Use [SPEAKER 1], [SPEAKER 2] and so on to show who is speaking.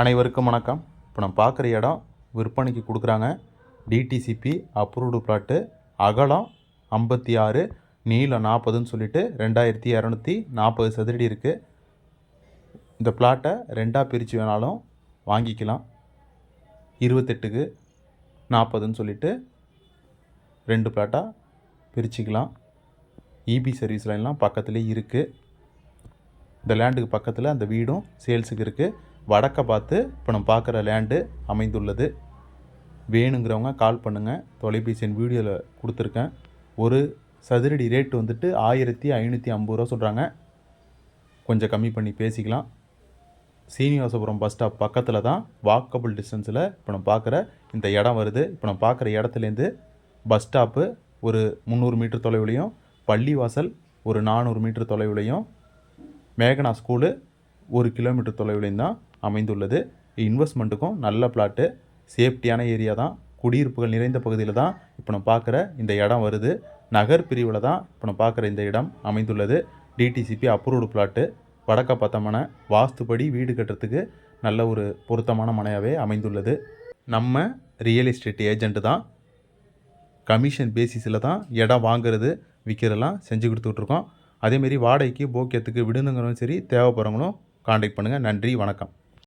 [SPEAKER 1] அனைவருக்கும் வணக்கம். இப்போ நம்ம பார்க்குற இடம் விற்பனைக்கு கொடுக்குறாங்க. டிடிசிபி அப்ரூவ்டு பிளாட்டு அகலம் ஐம்பத்தி ஆறு நீளம் நாற்பதுன்னு சொல்லிட்டு ரெண்டாயிரத்தி இரநூத்தி நாற்பது சதுரடி இருக்குது இந்த பிளாட்டை ரெண்டாக பிரித்து வேணாலும் வாங்கிக்கலாம். இருபத்தெட்டுக்கு நாற்பதுன்னு சொல்லிட்டு ரெண்டு பிளாட்டாக பிரிச்சுக்கலாம். இபி சர்வீஸ் லைன்லாம் பக்கத்துலேயே இருக்குது இந்த லேண்டுக்கு பக்கத்தில் அந்த வீடும் சேல்ஸுக்கு இருக்குது வடக்க பார்த்து இப்போ நம்ம பார்க்குற லேண்டு அமைந்துள்ளது. வேணுங்கிறவங்க கால் பண்ணுங்கள் தொலைபேசியின் வீடியோவில் கொடுத்துருக்கேன். ஒரு சதுரடி ரேட்டு வந்துட்டு ஆயிரத்தி ஐநூற்றி ஐம்பது ரூபா சொல்கிறாங்க கொஞ்சம் கம்மி பண்ணி பேசிக்கலாம். சீனிவாசபுரம் பஸ் ஸ்டாப் பக்கத்தில் தான் வாக்கபிள் டிஸ்டன்ஸில் இப்போ நம்ம பார்க்குற இந்த இடம் வருது. இப்போ நம்ம பார்க்குற இடத்துலேருந்து பஸ் ஸ்டாப்பு ஒரு முந்நூறு மீட்டர் தொலைவுலையும் பள்ளிவாசல் ஒரு நானூறு மீட்டர் தொலைவுலையும் மேகனா ஸ்கூலு ஒரு கிலோமீட்டர் தொலைவிலையும் தான் அமைந்துள்ளது. இன்வெஸ்ட்மெண்ட்டுக்கும் நல்ல பிளாட்டு சேஃப்டியான ஏரியா தான். குடியிருப்புகள் நிறைந்த பகுதியில் தான் இப்போ நம்ம பார்க்குற இந்த இடம் வருது. நகர் பிரிவில் தான் இப்போ நம்ம பார்க்குற இந்த இடம் அமைந்துள்ளது. டிடிசிபி அப்ரூவ்டு பிளாட்டு வடக்க பார்த்தமான வாஸ்துப்படி வீடு கட்டுறதுக்கு நல்ல ஒரு பொருத்தமான மனையாகவே அமைந்துள்ளது. நம்ம ரியல் எஸ்டேட் ஏஜெண்ட்டு தான். கமிஷன் பேசிஸில் தான் இடம் வாங்குறது விற்கிறதெல்லாம் செஞ்சு கொடுத்துட்ருக்கோம். அதேமாரி வாடகைக்கு போக்கியத்துக்கு விடுனுங்கிறவங்க சரி தேவைப்படுறவங்களும் காண்டாக்ட் பண்ணுங்கள் நன்றி வணக்கம்.